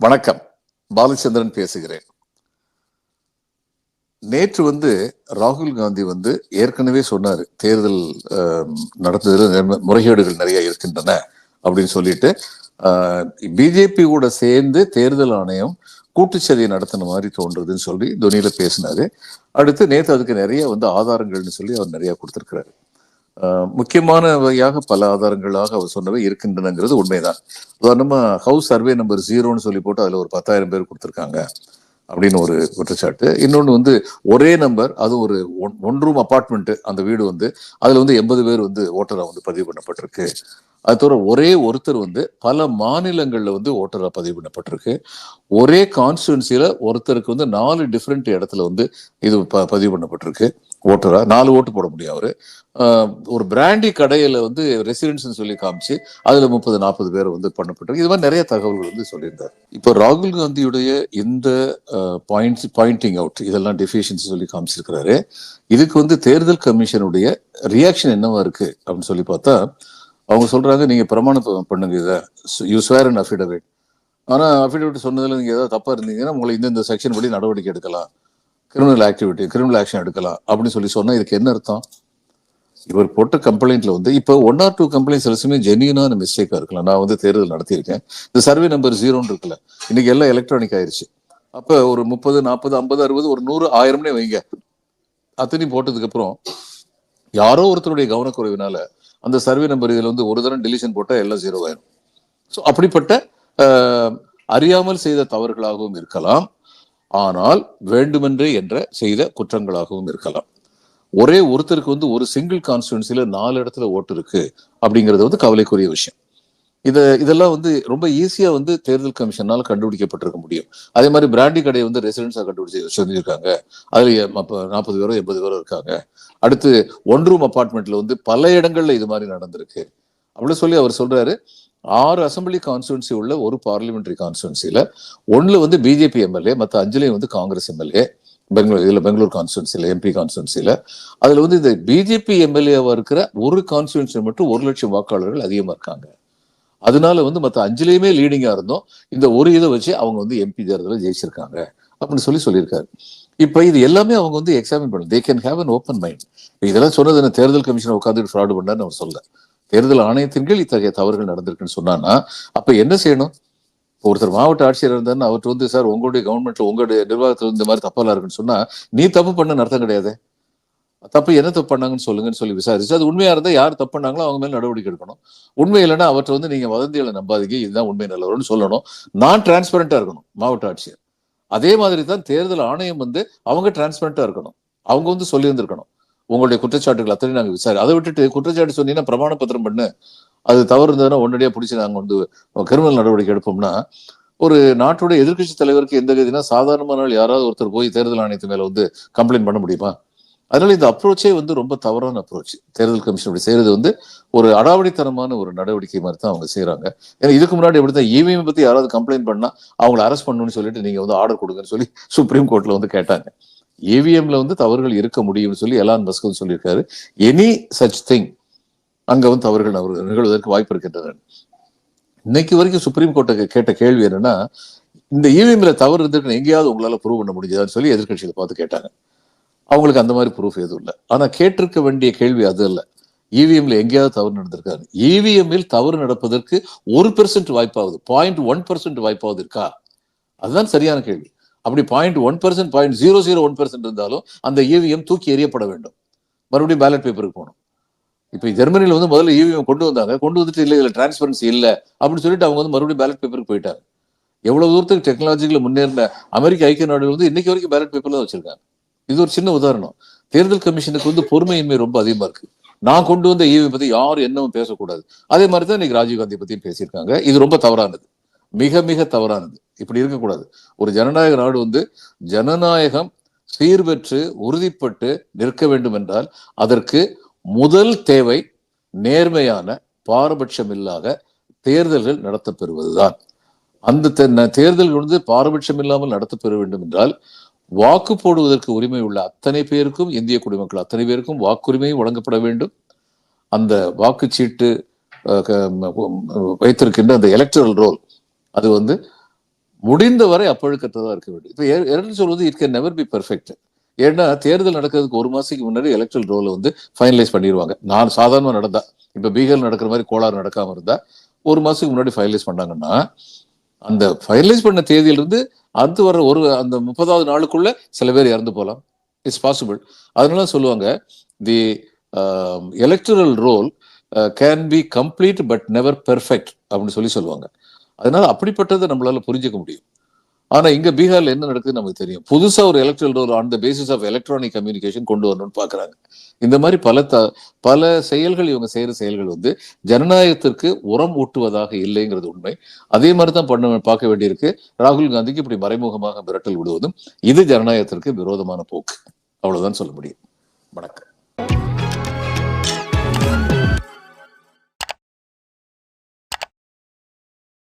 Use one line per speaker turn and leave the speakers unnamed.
வணக்கம். பாலச்சந்திரன் பேசுகிறேன். நேற்று வந்து ராகுல் காந்தி வந்து ஏற்கனவே சொன்னார் தேர்தல் ஆஹ், நடத்துவதில் முறைகேடுகள் நிறைய இருக்கின்றன அப்படின்னு சொல்லிட்டு பிஜேபி கூட சேர்ந்து தேர்தல் ஆணையம் கூட்டுச்சதியை நடத்தின மாதிரி தோன்றதுன்னு சொல்லி துணியில பேசினாரு. அடுத்து நேற்று அதுக்கு நிறைய வந்து ஆதாரங்கள்னு சொல்லி அவர் நிறைய கொடுத்துருக்கிறாரு. முக்கியமானவையாக பல ஆதாரங்களாக அவர் சொன்னவை இருக்கின்றனங்கிறது உண்மைதான். உதாரணமா ஹவுஸ் சர்வே நம்பர் ஜீரோன்னு சொல்லி போட்டு அதுல ஒரு பத்தாயிரம் பேர் கொடுத்துருக்காங்க அப்படின்னு ஒரு குற்றச்சாட்டு. இன்னொன்று வந்து ஒரே நம்பர் அது ஒரு ஒன் ஒன் ரூம் அப்பார்ட்மெண்ட்டு அந்த வீடு வந்து அதுல வந்து எண்பது பேர் வந்து ஓட்டராக வந்து பதிவு பண்ணப்பட்டிருக்கு. அது தவிர ஒரே ஒருத்தர் வந்து பல மாநிலங்களில் வந்து ஓட்டராக பதிவு பண்ணப்பட்டிருக்கு. ஒரே கான்ஸ்டுவன்சியில் ஒருத்தருக்கு வந்து நாலு டிஃப்ரெண்ட் இடத்துல வந்து இது ப பதிவு பண்ணப்பட்டிருக்கு. ஓட்டரா நாலு ஓட்டு போட முடியும் அவரு. ஒரு பிராண்டி கடையில வந்து ரெசிடென்ட்ஸ் சொல்லி காமிச்சு அதுல முப்பது நாற்பது பேர் வந்து பண்ணப்பட்டிருக்கு. இது மாதிரி நிறைய தகவல்கள் வந்து சொல்லியிருந்தார். இப்போ ராகுல் காந்தியுடைய இந்த பாயிண்ட்ஸ் பாயிண்டிங் அவுட் இதெல்லாம் டெஃபிஷியன்சி சொல்லி காமிச்சிருக்கிறாரு. இதுக்கு வந்து தேர்தல் கமிஷனுடைய ரியாக்ஷன் என்னவா இருக்கு அப்படின்னு சொல்லி பார்த்தா அவங்க சொல்றாங்க நீங்க பிரமாணத்துவம் பண்ணுங்க இதை. யூ ஸ்வேர் அண்ட் அஃபிடவிட் ஆனால் அஃபிடவிட் சொன்னதில் நீங்கள் ஏதாவது தப்பாக இருந்தீங்கன்னா உங்களை இந்த இந்த செக்ஷன் படி நடவடிக்கை எடுக்கலாம். கிரிமினல் ஆக்டிவிட்டி கிரிமினல் ஆக்ஷன் எடுக்கலாம் அப்படின்னு சொல்லி சொன்னால் இதுக்கு என்ன அர்த்தம்? இவர் போட்ட கம்ப்ளைண்ட்ல வந்து இப்போ ஒன் ஆர் டூ கம்ப்ளைண்ட்ஸ் எல்லாமே ஜென்யூனான மிஸ்டேக்காக இருக்கலாம். நான் வந்து தேர்தல் நடத்தியிருக்கேன். இந்த சர்வே நம்பர் ஜீரோன்னு இருக்குல்ல இன்னைக்கு எல்லாம் எலக்ட்ரானிக் ஆயிருச்சு. அப்போ ஒரு முப்பது நாற்பது ஐம்பது அறுபது ஒரு நூறு ஆயிரம்னே வைங்க. அத்தனையும் போட்டதுக்கப்புறம் யாரோ ஒருத்தருடைய கவனக்குறைவினால அந்த சர்வே நம்பர் இதில் வந்து ஒரு தரம் டெலிஷன் போட்டால் எல்லாம் ஜீரோ ஆயிரும். ஸோ அப்படிப்பட்ட அறியாமல் செய்த தவறுகளாகவும் இருக்கலாம். ஆனால் வேண்டுமென்றே என்ற செய்த குற்றங்களாகவும் இருக்கலாம். ஒரே ஒருத்தருக்கு வந்து ஒரு சிங்கிள் கான்ஸ்டுவன்சியில் நாலு இடத்துல ஓட்டு இருக்கு அப்படிங்கிறது வந்து கவலைக்குரிய விஷயம். இதை இதெல்லாம் வந்து ரொம்ப ஈஸியாக வந்து தேர்தல் கமிஷனால் கண்டுபிடிக்கப்பட்டிருக்க முடியும். அதே மாதிரி பிராண்டி கடையை வந்து ரெசிடென்ஸாக கண்டுபிடிச்சி செஞ்சுருக்காங்க அதில் நாற்பது பேரோ எண்பது பேரோ இருக்காங்க. அடுத்து ஒன் ரூம் அப்பார்ட்மெண்ட்டில் வந்து பல இடங்களில் இது மாதிரி நடந்திருக்கு. அப்படின்னு சொல்லி அவர் சொல்றாரு. ஆறு அசம்பிளி கான்ஸ்டுவன்சி உள்ள ஒரு பார்லிமெண்ட்ரி கான்ஸ்டுவன்சியில் ஒன்றில் வந்து பிஜேபி எம்எல்ஏ மற்ற அஞ்சுலையும் வந்து காங்கிரஸ் எம்எல்ஏ பெங்களூர் இதில் பெங்களூர் கான்ஸ்டுவன்சியில் எம்பி கான்ஸ்டுவன்சியில் அதில் வந்து இந்த பிஜேபி எம்எல்ஏவாக இருக்கிற ஒரு கான்ஸ்டுவன்சி மட்டும் ஒரு லட்சம் வாக்காளர்கள் அதிகமாக இருக்காங்க. அதனால வந்து மற்ற அஞ்சுலையுமே லீடிங்கா இருந்தோம். இந்த ஒரு இதை வச்சு அவங்க வந்து எம்பி தேர்தலில் ஜெயிச்சிருக்காங்க அப்படின்னு சொல்லி சொல்லியிருக்காரு. இப்ப இது எல்லாமே அவங்க வந்து எக்ஸாமின் பண்ணும் they can have an open mind இதெல்லாம் சொன்னது என்ன? தேர்தல் கமிஷன் உட்காந்துட்டு ஃப்ராடு பண்ணார்னு அவர் சொல்ல தேர்தல் ஆணையத்தின் கீழ் இத்தகைய தவறுகள் நடந்திருக்குன்னு சொன்னான்னா அப்ப என்ன செய்யணும்? இப்போ ஒருத்தர் மாவட்ட ஆட்சியர் இருந்தாருன்னு அவர்கிட்ட வந்து சார் உங்களுடைய கவர்மெண்ட்ல உங்களுடைய நிர்வாகத்துல இந்த மாதிரி தப்பெல்லாம் இருக்குன்னு சொன்னா நீ தப்பு பண்ண அர்த்தம் கிடையாது. தப்பு என்ன தப்பு பண்ணாங்கன்னு சொல்லுங்கன்னு சொல்லி விசாரிச்சு. அது உண்மையா இருந்தா யார் தப்பு பண்ணாங்களோ அவங்க மேல நடவடிக்கை எடுக்கணும். உண்மை இல்லைன்னா அவற்றை வந்து நீங்க வதந்திகளை நம்பாதீங்க. இதுதான் உண்மை நல்லவர்னு சொல்லணும். நான் டிரான்ஸ்பரண்டா இருக்கணும் மாவட்ட ஆட்சியர். அதே மாதிரி தான் தேர்தல் ஆணையம் வந்து அவங்க டிரான்ஸ்பரண்டா இருக்கணும். அவங்க வந்து சொல்லியிருந்திருக்கணும். உங்களுடைய குற்றச்சாட்டுகள் அத்தனை நாங்க விசாரி அதை விட்டுட்டு குற்றச்சாட்டு சொன்னீங்கன்னா பிரமாண பத்திரம் பண்ணு. அது தவறு இருந்ததுன்னா உடனடியாக பிடிச்சி நாங்க வந்து கிரிமினல் நடவடிக்கை எடுப்போம்னா ஒரு நாட்டுடைய எதிர்க்கட்சி தலைவருக்கு எந்த கதினா சாதாரணமான நாள் யாராவது ஒருத்தர் போய் தேர்தல் ஆணையத்து மேல வந்து கம்ப்ளைண்ட் பண்ண முடியுமா? அதனால இந்த அப்ரோச்சே வந்து ரொம்ப தவறான அப்ரோச் தேர்தல் கமிஷன் அப்படி செய்யறது வந்து ஒரு அடாவடித்தனமான ஒரு நடவடிக்கை மாதிரி தான் அவங்க செய்யறாங்க. ஏன்னா இதுக்கு முன்னாடி எப்படித்தான் இவிஎம் பத்தி யாராவது கம்ப்ளைண்ட் பண்ணா அவங்களை அரெஸ்ட் பண்ணணும்னு சொல்லிட்டு நீங்க வந்து ஆர்டர் கொடுங்கன்னு சொல்லி சுப்ரீம் கோர்ட்ல வந்து கேட்டாங்க. இவிஎம்ல வந்து தவறுகள் இருக்க முடியும்னு சொல்லி எலான் மஸ்க் வந்து சொல்லியிருக்காரு. எனி சச் திங் அங்க வந்து தவறுகள் அவர் நிகழ்வதற்கு வாய்ப்பு இருக்கின்றன. இன்னைக்கு வரைக்கும் சுப்ரீம் கோர்ட்டை கேட்ட கேள்வி என்னன்னா இந்த இவிஎம்ல தவறு இருந்திருக்கு எங்கேயாவது உங்களால ப்ரூவ் பண்ண முடிஞ்சதான்னு சொல்லி எதிர்க்கட்சிகளை பார்த்து கேட்டாங்க. அவங்களுக்கு அந்த மாதிரி ப்ரூஃப் எதுவும் இல்லை. ஆனால் கேட்டிருக்க வேண்டிய கேள்வி அது இல்லை. இவிஎம்ல எங்கேயாவது தவறு நடந்திருக்காரு இவிஎம்மில் தவறு நடப்பதற்கு ஒரு பெர்சன்ட் வாய்ப்பாகுது பாயிண்ட் ஒன் பெர்சன்ட் வாய்ப்பாவது இருக்கா? அதுதான் சரியான கேள்வி. அப்படி point one percent point zero zero one percent இருந்தாலும் அந்த இவிஎம் தூக்கி எறியப்பட வேண்டும். மறுபடியும் பேலட் பேப்பருக்கு போகணும். இப்போ ஜெர்மனில வந்து முதல்ல இவிஎம் கொண்டு வந்தாங்க. கொண்டு வந்துட்டு இல்லை இதில் டிரான்ஸ்பரன்சி இல்லை அப்படின்னு சொல்லிட்டு அவங்க வந்து மறுபடியும் பேலட் பேப்பருக்கு போயிட்டாங்க. எவ்வளவு தூரத்துக்கு டெக்னாலஜிக்கல முன்னேறின அமெரிக்க ஐக்கிய நாடுகள் வந்து இன்னைக்கு வரைக்கும் பேலட் பேப்பர்ல தான் வச்சிருக்காங்க. இது ஒரு சின்ன உதாரணம். தேர்தல் கமிஷனுக்கு வந்து பொறுமையின்மை ரொம்ப அதிகமா இருக்கு. நான் கொண்டு வந்த ஈவி பத்தி யாரும் என்னவும் பேசக்கூடாது. அதே மாதிரி தான் இன்னைக்கு ராஜீவ்காந்தி பத்தியும் பேசியிருக்காங்க. இது ரொம்ப தவறானது. மிக மிக தவறானது. இப்படி இருக்கக்கூடாது. ஒரு ஜனநாயக நாடு வந்து ஜனநாயகம் சீர்பெற்று உறுதிப்பட்டு நிற்க வேண்டும் என்றால் அதற்கு முதல் தேவை நேர்மையான பாரபட்சம் இல்லாத தேர்தல்கள் நடத்தப்பெறுவதுதான். அந்த தேர்தல்கள் வந்து பாரபட்சம் இல்லாமல் நடத்தப்பெற வேண்டும் என்றால் வாக்கு போடுவதற்கு உரிமை உள்ள அத்தனை பேருக்கும் இந்திய குடிமக்கள் அத்தனை பேருக்கும் வாக்குரிமை வழங்கப்பட வேண்டும். அந்த வாக்குச்சீட்டு க- வைத்திருக்கின்ற அந்த எலக்டரல் ரோல் அது வந்து முடிந்தவரை அப்பழுக்கற்றதா இருக்க வேண்டும். இப்போ இரண்டு சொல்வது it can never be perfect ஏன்னா தேர்தல் நடக்கிறதுக்கு ஒரு மாசத்துக்கு முன்னாடி எலக்ட்ரல் ரோலை வந்து ஃபைனலைஸ் பண்ணிடுவாங்க நான் சாதாரணமாக நடந்தா இப்போ பீகார் நடக்கிற மாதிரி கோளாறு நடக்காமல் இருந்தால் ஒரு மாசத்துக்கு முன்னாடி ஃபைனலைஸ் பண்ணாங்கன்னா அந்த ஃபைனலைஸ் பண்ண தேதியிலிருந்து அது வர ஒரு அந்த முப்பதாவது நாளுக்குள்ள சில பேர் இறந்து போகலாம். இட்ஸ் பாசிபிள் அதனால சொல்லுவாங்க the electoral roll can be complete but never perfect அப்படின்னு சொல்லி சொல்லுவாங்க. அதனால அப்படிப்பட்டதை நம்மளால புரிஞ்சுக்க முடியும். ஆனா இங்க பீகார்ல என்ன நடக்குதுன்னு நமக்கு தெரியும். புதுசா ஒரு electoral roll on the basis of electronic communication கொண்டு வரணும்னு பாக்குறாங்க. இந்த மாதிரி பல த பல செயல்கள் இவங்க செய்யற செயல்கள் வந்து ஜனநாயகத்திற்கு உரம் ஊட்டுவதாக இல்லைங்கிறது உண்மை. அதே மாதிரி தான் பண்ண பார்க்க வேண்டியிருக்கு. ராகுல் காந்திக்கு இப்படி மறைமுகமாக மிரட்டல் விடுவதும் இது ஜனநாயகத்திற்கு விரோதமான போக்கு. அவ்வளவுதான் சொல்ல முடியும். வணக்கம்.